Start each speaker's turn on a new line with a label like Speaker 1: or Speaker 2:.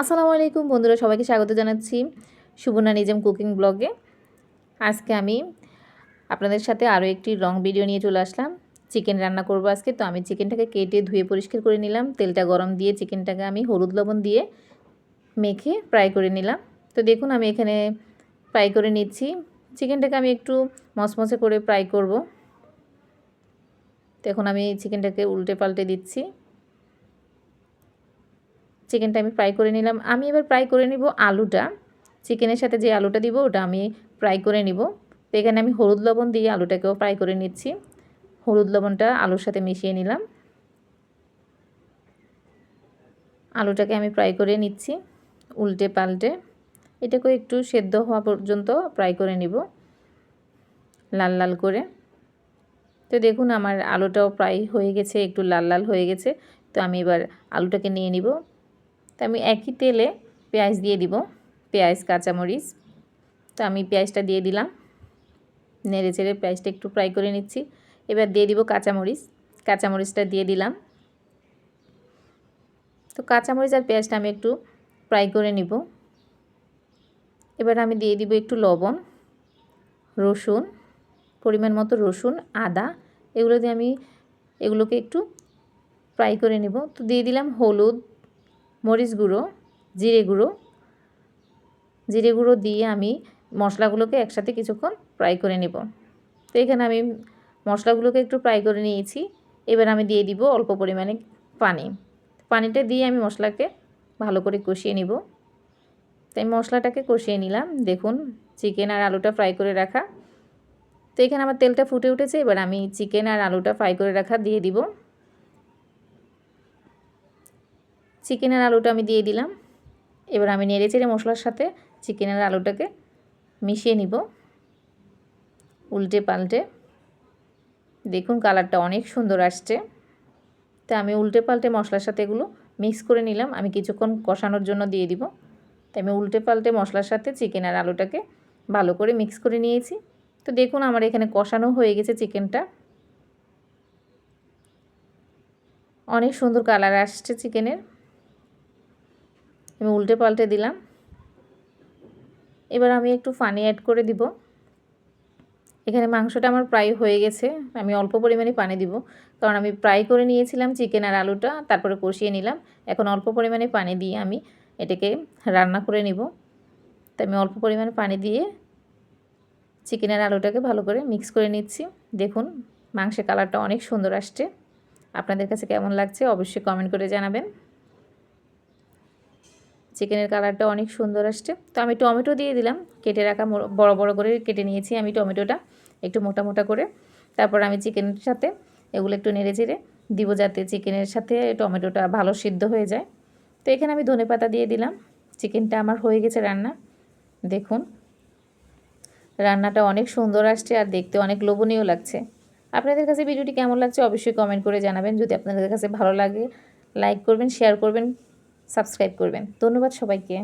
Speaker 1: আসসালামু আলাইকুম বন্ধুরা, সবাইকে স্বাগত জানাচ্ছি সুবর্ণা নিজম কুকিং ব্লগে। আজকে আমি আপনাদের সাথে আরও একটি লং ভিডিও নিয়ে চলে আসলাম। চিকেন রান্না করব আজকে, তো আমি চিকেনটাকে কেটে ধুয়ে পরিষ্কার করে নিলাম। তেলটা গরম দিয়ে চিকেনটাকে আমি হলুদ লবণ দিয়ে মেখে ফ্রাই করে নিলাম। তো দেখুন, আমি এখানে ফ্রাই করে নিচ্ছি। চিকেনটাকে আমি একটু মসমসে করে ফ্রাই করব। তো এখন আমি চিকেনটাকে উল্টে পাল্টে দিচ্ছি। চিকেনটা আমি ফ্রাই করে নিলাম। আমি এবার ফ্রাই করে নিব আলুটা। চিকেনের সাথে যে আলুটা দিব, ওটা আমি ফ্রাই করে নিব। তো এখানে আমি হলুদ লবণ দিয়ে আলুটাকেও ফ্রাই করে নিচ্ছি। হলুদ লবণটা আলুর সাথে মিশিয়ে নিলাম। আলুটাকে আমি ফ্রাই করে নিচ্ছি, উল্টে পাল্টে। এটাকে একটু সেদ্ধ হওয়া পর্যন্ত ফ্রাই করে নিব, লাল লাল করে। তো দেখুন, আমার আলুটাও প্রায় হয়ে গেছে, একটু লাল লাল হয়ে গেছে। তো আমি এবার আলুটাকে নিয়ে নিব। তো আমি একই তেলে পেঁয়াজ দিয়ে দিব। পেঁয়াজ, কাঁচামরিচ। তো আমি পেঁয়াজটা দিয়ে দিলাম। নেড়ে চেড়ে পেঁয়াজটা একটু ফ্রাই করে নিচ্ছি। এবার দিয়ে দিব কাঁচামরিচ। কাঁচামরিচটা দিয়ে দিলাম। তো কাঁচামরিচ আর পেঁয়াজটা আমি একটু ফ্রাই করে নিব। এবার আমি দিয়ে দিব একটু লবণ, রসুন, পরিমাণ মতো রসুন, আদা। এগুলো দিয়ে আমি এগুলোকে একটু ফ্রাই করে নেব। তো দিয়ে দিলাম হলুদ মরিচ গুঁড়ো, জিরে গুঁড়ো জিরে গুঁড়ো দিয়ে আমি মশলাগুলোকে একসাথে কিছুক্ষণ ফ্রাই করে নেব। তো এখানে আমি মশলাগুলোকে একটু ফ্রাই করে নিয়েছি। এবার আমি দিয়ে দিব অল্প পরিমাণে পানি। পানিটা দিয়ে আমি মশলাকে ভালো করে কষিয়ে নিব। তাই মশলাটাকে কষিয়ে নিলাম। দেখুন, চিকেন আর আলুটা ফ্রাই করে রাখা। তো এখানে আমার তেলটা ফুটে উঠেছে। এবার আমি চিকেন আর আলুটা ফ্রাই করে রাখা দিয়ে দিব। চিকেনের আলুটা আমি দিয়ে দিলাম। এবার আমি নেড়ে চেড়ে মশলার সাথে চিকেনের আলুটাকে মিশিয়ে নিব। উল্টে পাল্টে। দেখুন কালারটা অনেক সুন্দর আসছে। তা আমি উল্টে পাল্টে মশলার সাথে এগুলো মিক্স করে নিলাম। আমি কিছুক্ষণ কষানোর জন্য দিয়ে দিব। তাই আমি উল্টে পাল্টে মশলার সাথে চিকেন আর আলুটাকে ভালো করে মিক্স করে নিয়েছি। তো দেখুন আমার এখানে কষানো হয়ে গেছে চিকেনটা। অনেক সুন্দর কালার আসছে চিকেনের। আমি উল্টে পাল্টে দিলাম। এবার আমি একটু পানি অ্যাড করে দিব। এখানে মাংসটা আমার প্রায় হয়ে গেছে, আমি অল্প পরিমাণে পানি দিব। কারণ আমি ফ্রাই করে নিয়েছিলাম চিকেন আর আলুটা, তারপরে কষিয়ে নিলাম। এখন অল্প পরিমাণে পানি দিয়ে আমি এটাকে রান্না করে নিব। তাই আমি অল্প পরিমাণে পানি দিয়ে চিকেন আর আলুটাকে ভালো করে মিক্স করে নিচ্ছি। দেখুন, মাংসের কালারটা অনেক সুন্দর আসছে। আপনাদের কাছে কেমন লাগছে অবশ্যই কমেন্ট করে জানাবেন। চিকেনের কালারটা অনেক সুন্দর আসছে। তো আমি টমেটো দিয়ে দিলাম। কেটে রাখা বড় বড় করে কেটে নিয়েছি আমি টমেটোটা, একটু মোটা মোটা করে। তারপর আমি চিকেনের সাথে এগুলো একটু নেড়ে চেড়ে দিব যাতে চিকেনের সাথে টমেটোটা ভালো সিদ্ধ হয়ে যায়। তো এখানে আমি ধনে পাতা দিয়ে দিলাম। চিকেনটা আমার হয়ে গেছে রান্না। দেখুন, রান্নাটা অনেক সুন্দর আসছে আর দেখতে অনেক লোভনীয় লাগছে। আপনাদের কাছে ভিডিওটি কেমন লাগছে অবশ্যই কমেন্ট করে জানাবেন। যদি আপনাদের কাছে ভালো লাগে লাইক করবেন শেয়ার করবেন। সাবস্ক্রাইব করবেন। ধন্যবাদ সবাইকে।